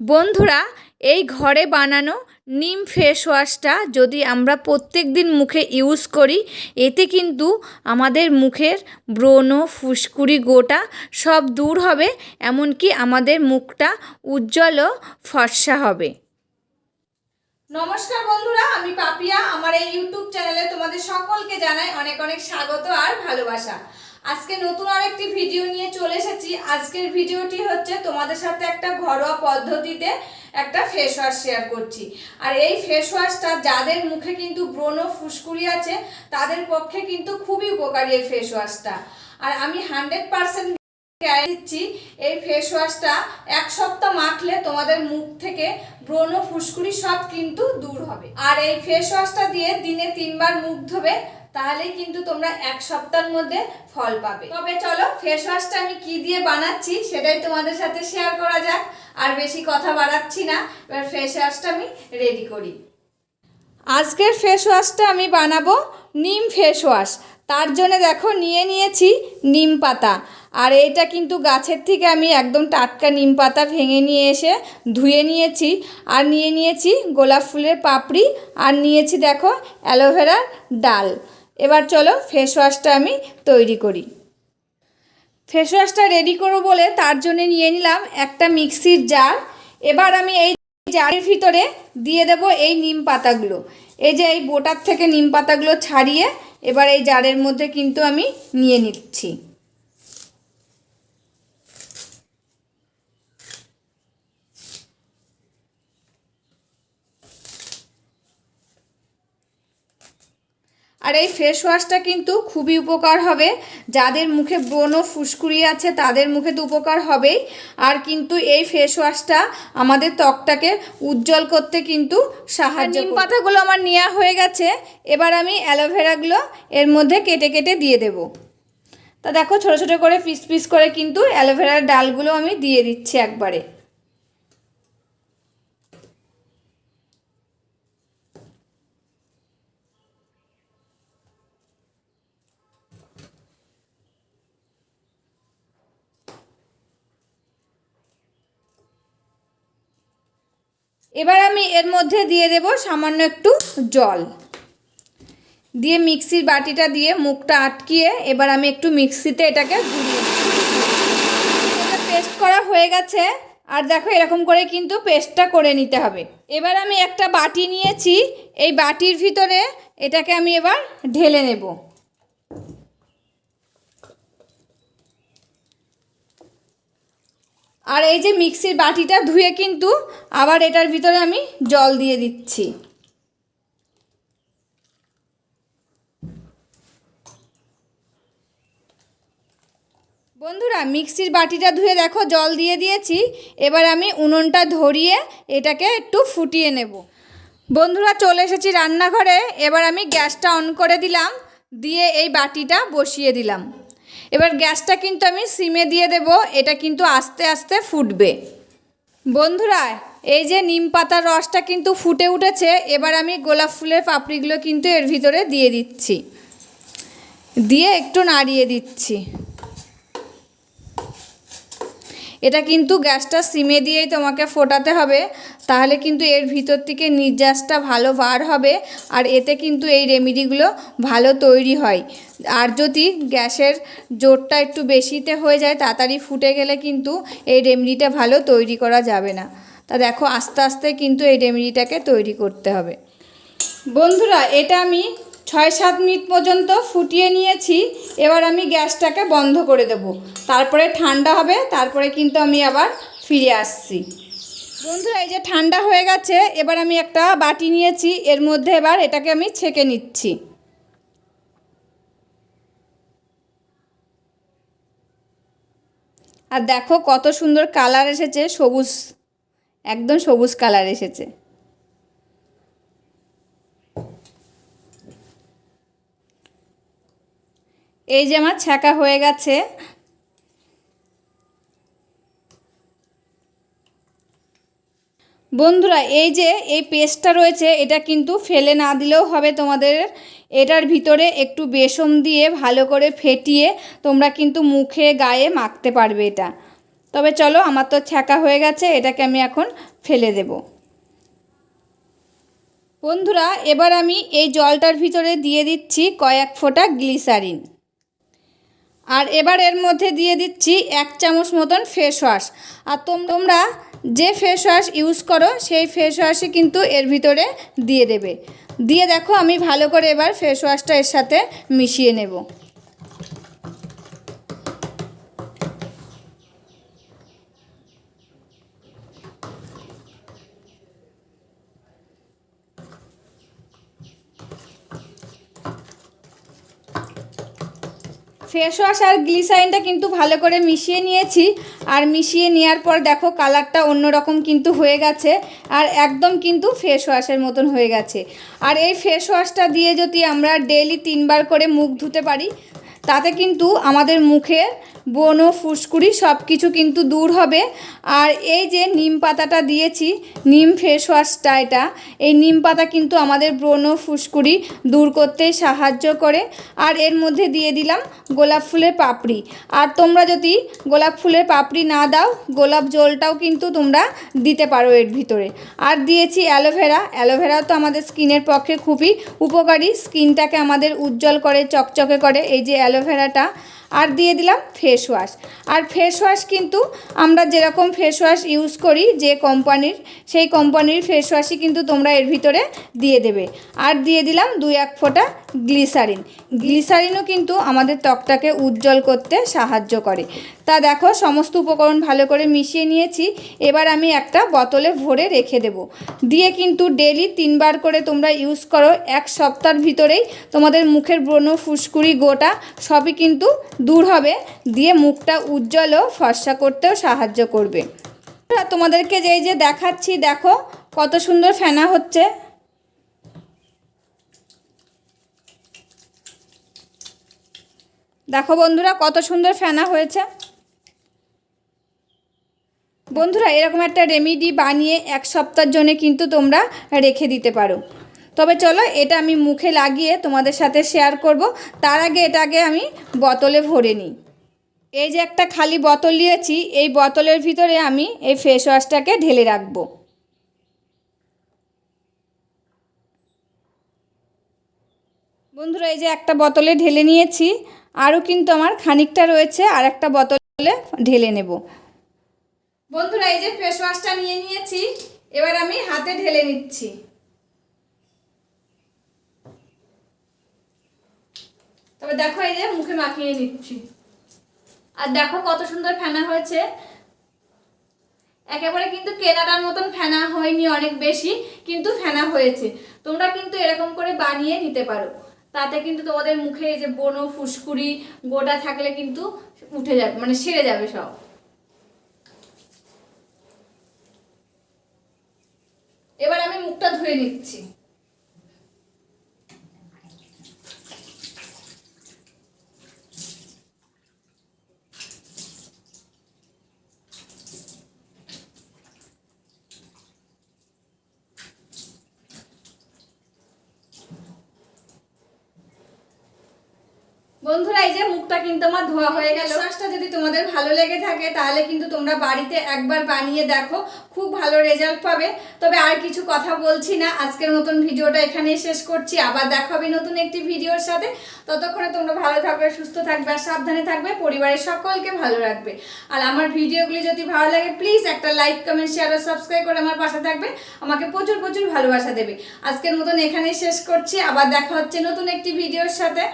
বন্ধুরা, এই ঘরে বানানো নিম ফেস ওয়াশটা যদি আমরা প্রত্যেক দিন মুখে ইউজ করি, এতে কিন্তু আমাদের মুখের ব্রণ, ফুসকুড়ি গোটা সব দূর হবে, এমনকি আমাদের মুখটা উজ্জ্বল ও ফর্সা হবে। নমস্কার বন্ধুরা, আমি পাপিয়া। আমার এই ইউটিউব চ্যানেলে তোমাদের সকলকে জানাই অনেক অনেক স্বাগত আর ভালোবাসা। আজকে নতুন আরেকটি ভিডিও নিয়ে চলে এসেছি। আজকের ভিডিওটি হচ্ছে তোমাদের সাথে একটা ঘরোয়া পদ্ধতিতে একটা ফেস ওয়াশ শেয়ার করছি। আর এই ফেস ওয়াশটা যাদের মুখে কিন্তু ব্রণ ফুসকুড়ি আছে, তাদের পক্ষে কিন্তু খুবই উপকারী এই ফেস ওয়াশটা আর আমি হান্ড্রেড পার্সেন্ট দিচ্ছি, এই ফেস ওয়াশটা এক সপ্তাহ মাখলে তোমাদের মুখ থেকে ব্রণ ফুসকুড়ি সব কিন্তু দূর হবে। আর এই ফেস ওয়াশটা দিয়ে দিনে তিনবার মুখ ধোবে তাহলেই কিন্তু তোমরা এক সপ্তাহের মধ্যে ফল পাবে। তবে চলো ফেস ওয়াশটা আমি কি দিয়ে বানাচ্ছি সেটাই তোমাদের সাথে শেয়ার করা যাক। আর বেশি কথা বাড়াচ্ছি না, এবার ফেস ওয়াশটা আমি রেডি করি। আজকের ফেস ওয়াশটা আমি বানাবো নিম ফেস ওয়াশ তার জন্য দেখো, নিয়ে নিয়েছি নিম পাতা। আর এটা কিন্তু গাছের থেকে আমি একদম টাটকা নিম পাতা ভেঙে নিয়ে এসে ধুয়ে নিয়েছি। আর নিয়ে নিয়েছি গোলাপ ফুলের পাপড়ি। আর নিয়েছি দেখো অ্যালোভেরার ডাল। এবার চলো ফেস ওয়াশটা আমি তৈরি করি। ফেস ওয়াশটা রেডি করব বলে তার জন্য নিয়ে নিলাম একটা মিক্সির জার এবার আমি এই জারের ভিতরে দিয়ে দেব এই নিম পাতাগুলো। এই যে এই বোটার থেকে নিম পাতাগুলো ছাড়িয়ে এবার এই জারের মধ্যে কিন্তু আমি নিয়ে নিচ্ছি। আর এই ফেস ওয়াশটা কিন্তু খুবই উপকার হবে। যাদের মুখে ব্রণ ফুসকুড়ি আছে তাদের মুখে তো উপকার হবেই। আর কিন্তু এই ফেস ওয়াশটা আমাদের ত্বকটাকে উজ্জ্বল করতে কিন্তু সাহায্য নিম পাতাগুলো আমার নেওয়া হয়ে গেছে। এবার আমি অ্যালোভেরাগুলো এর মধ্যে কেটে কেটে দিয়ে দেব। তা দেখো ছোটো ছোটো করে পিস পিস করে কিন্তু অ্যালোভেরার ডালগুলো আমি দিয়ে দিচ্ছি একবারে। এবার আমি এর মধ্যে দিয়ে দেব সামান্য একটু জল। দিয়ে মিক্সির বাটিটা দিয়ে মুখটা আটকিয়ে এবার আমি একটু মিক্সিতে এটাকে এটা পেস্ট করা হয়ে গেছে। আর দেখো এরকম করে কিন্তু পেস্টটা করে নিতে হবে। এবার আমি একটা বাটি নিয়েছি। এই বাটির ভিতরে এটাকে আমি এবার ঢেলে নেব। আর এই যে মিক্সির বাটিটা ধুয়ে কিন্তু আবার এটার ভিতরে আমি জল দিয়ে দিচ্ছি। বন্ধুরা, মিক্সির বাটিটা ধুয়ে দেখো, জল দিয়ে দিয়েছি। এবার আমি উনুনটা ধরিয়ে এটাকে একটু ফুটিয়ে নেব। বন্ধুরা, চলে এসেছি রান্নাঘরে। এবার আমি গ্যাসটা অন করে দিলাম, দিয়ে এই বাটিটা বসিয়ে দিলাম। এবার গ্যাসটা কিন্তু আমি সিমে দিয়ে দেব, এটা কিন্তু আস্তে আস্তে ফুটবে। বন্ধুরা, এই যে নিম পাতার রসটা কিন্তু ফুটে উঠেছে, এবার আমি গোলাপ ফুলের পাপড়িগুলো কিন্তু এর ভিতরে দিয়ে দিচ্ছি। দিয়ে একটু নাড়িয়ে দিচ্ছি। এটা কিন্তু গ্যাসটা সিমে দিয়েই তোমাকে ফোটাতে হবে। তাহলে কিন্তু এর ভিতর থেকে নির্যাসটা ভালো বার হবে আর এতে কিন্তু এই রেমেডিগুলো ভালো তৈরি হয়। আর যদি গ্যাসের জোরটা একটু বেশিতে হয়ে যায়, তাড়াতাড়ি ফুটে গেলে কিন্তু এই রেমেডিটা ভালো তৈরি করা যাবে না। তা দেখো, আস্তে আস্তে কিন্তু এই রেমেডিটাকে তৈরি করতে হবে। বন্ধুরা, এটা আমি ছয় সাত মিনিট পর্যন্ত ফুটিয়ে নিয়েছি। এবার আমি গ্যাসটাকে বন্ধ করে দেব। তারপরে ঠান্ডা হবে, তারপরে কিন্তু আমি আবার ফিরে আসছি। বন্ধুরা, এই যে ঠান্ডা হয়ে গেছে, এবার আমি একটা বাটি নিয়েছি, এর মধ্যে এবার এটাকে আমি ছেঁকে নিচ্ছি। আর দেখো কত সুন্দর কালার এসেছে, সবুজ, একদম সবুজ কালার এসেছে। এই যে আমার ছ্যাঁকা হয়ে গেছে বন্ধুরা, এই যে এই পেস্টটা রয়েছে, এটা কিন্তু ফেলে না দিলেও হবে তোমাদের। এটার ভিতরে একটু বেসম দিয়ে ভালো করে ফেটিয়ে তোমরা কিন্তু মুখে গায়ে মাখতে পারবে এটা। তবে চলো, আমার তো ছ্যাঁকা হয়ে গেছে, এটাকে আমি এখন ফেলে দেব। বন্ধুরা, এবার আমি এই জলটার ভিতরে দিয়ে দিচ্ছি কয়েক ফোঁটা গ্লিসারিন। আর এবার এর মধ্যে দিয়ে দিচ্ছি এক চামচ মতন ফেস ওয়াশ। আর তোম- তোমরা যে ফেস ওয়াশ ইউজ করো, সেই ফেস ওয়াশই কিন্তু এর ভিতরে দিয়ে দেবে। দিয়ে দেখো, আমি ভালো করে এবার ফেস ওয়াশটা এর সাথে মিশিয়ে নেব। ফেস ওয়াশ আর গ্লিসাইনটা কিন্তু ভালো করে মিশিয়ে নিয়েছি। আর মিশিয়ে নেওয়ার পর দেখো কালারটা অন্যরকম কিন্তু হয়ে গেছে। আর একদম কিন্তু ফেস ওয়াশের মতন হয়ে গেছে। আর এই ফেস ওয়াশটা দিয়ে যদি আমরা ডেলি তিনবার করে মুখ ধুতে পারি, তাতে কিন্তু আমাদের মুখের ব্রণ ফুসকুড়ি সব কিছু কিন্তু দূর হবে। আর এই যে নিম পাতাটা দিয়েছি, নিম ফেস ওয়াশটা এটা, এই নিম পাতা কিন্তু আমাদের ব্রণ ফুসকুড়ি দূর করতে সাহায্য করে। আর এর মধ্যে দিয়ে দিলাম গোলাপ ফুলের পাপড়ি। আর তোমরা যদি গোলাপ ফুলের পাপড়ি না দাও, গোলাপ জলটাও কিন্তু তোমরা দিতে পারো এর ভিতরে। আর দিয়েছি অ্যালোভেরা। অ্যালোভেরাও তো আমাদের স্কিনের পক্ষে খুবই উপকারী। স্কিনটাকে আমাদের উজ্জ্বল করে, চকচকে করে। এই যে অ্যালোভেরাটা আর দিয়ে দিলাম ফেস ওয়াশ আর ফেস ওয়াশ কিন্তু আমরা যেরকম ফেস ওয়াশ ইউজ করি, যে কোম্পানির সেই কোম্পানির ফেস ওয়াশই কিন্তু তোমরা এর ভিতরে দিয়ে দেবে। আর দিয়ে দিলাম দুই এক ফোঁটা গ্লিসারিন। গ্লিসারিনও কিন্তু আমাদের ত্বকটাকে উজ্জ্বল করতে সাহায্য করে। তা দেখো, সমস্ত উপকরণ ভালো করে মিশিয়ে নিয়েছি। এবার আমি একটা বোতলে ভরে রেখে দেব। দিয়ে কিন্তু ডেলি তিনবার করে তোমরা ইউজ করো। এক সপ্তাহের ভিতরেই তোমাদের মুখের ব্রণ, ফুসকুড়ি, গোটা সবই কিন্তু দূর হবে। দিয়ে মুখটা উজ্জ্বল ও ফর্সা করতেও সাহায্য করবে। তোমাদেরকে যে এই যে দেখাচ্ছি, দেখো কত সুন্দর ফেনা হচ্ছে। দেখো বন্ধুরা, কত সুন্দর ফেনা হয়েছে। বন্ধুরা, এরকম একটা রেমিডি বানিয়ে এক সপ্তাহের জন্য কিন্তু তোমরা রেখে দিতে পারো। তবে চলো, এটা আমি মুখে লাগিয়ে তোমাদের সাথে শেয়ার করব। তার আগে এটাকে আমি বোতলে ভরে নিই। এই যে একটা খালি বোতল নিয়েছি, এই বোতলের ভিতরে আমি এই ফেস ওয়াশটাকে ঢেলে রাখব। বন্ধুরা, এই যে একটা বোতলে ঢেলে নিয়েছি। আরও কিন্তু আমার খানিকটা রয়েছে, আর একটা বোতলে ঢেলে নেব। বন্ধুরা, এই যে ফেস ওয়াশটা নিয়ে নিয়েছি, এবার আমি হাতে ঢেলে নিচ্ছি। তবে দেখো, এই যে মুখে মাখিয়ে নিচ্ছি। আর দেখো কত সুন্দর ফেনা হয়েছে। একেবারে কিন্তু কেনাটার মতন ফেনা হয়নি অনেক বেশি, কিন্তু ফেনা হয়েছে। তোমরা কিন্তু এরকম করে বানিয়ে নিতে পারো। তাতে কিন্তু তোমাদের মুখে এই যে বনো ফুসকুড়ি গোটা থাকলে কিন্তু উঠে যাবে মানে সেরে যাবে সব। এবার আমি মুখটা ধুয়ে নিচ্ছি। বন্ধুরা, এই যে মুখটা কিন্তু আমার ধোয়া হয়ে গেল। শ্বাসটা যদি তোমাদের ভালো লেগে থাকে, তাহলে কিন্তু তোমরা বাড়িতে একবার বানিয়ে দেখো, খুব ভালো রেজাল্ট পাবে। তবে আর কিছু কথা বলছি না, আজকের মতন ভিডিওটা এখানেই শেষ করছি। আবার দেখাবে নতুন একটি ভিডিওর সাথে। ততক্ষণে তোমরা ভালো থাকবে, সুস্থ থাকবে, আর সাবধানে থাকবে, পরিবারের সকলকে ভালো রাখবে। আর আমার ভিডিওগুলি যদি ভালো লাগে প্লিজ একটা লাইক কমেন্ট শেয়ার ও সাবস্ক্রাইব করে আমার পাশে থাকবে। আমাকে প্রচুর প্রচুর ভালোবাসা দেবে। আজকের মতন এখানেই শেষ করছি। আবার দেখা হচ্ছে নতুন একটি ভিডিওর সাথে।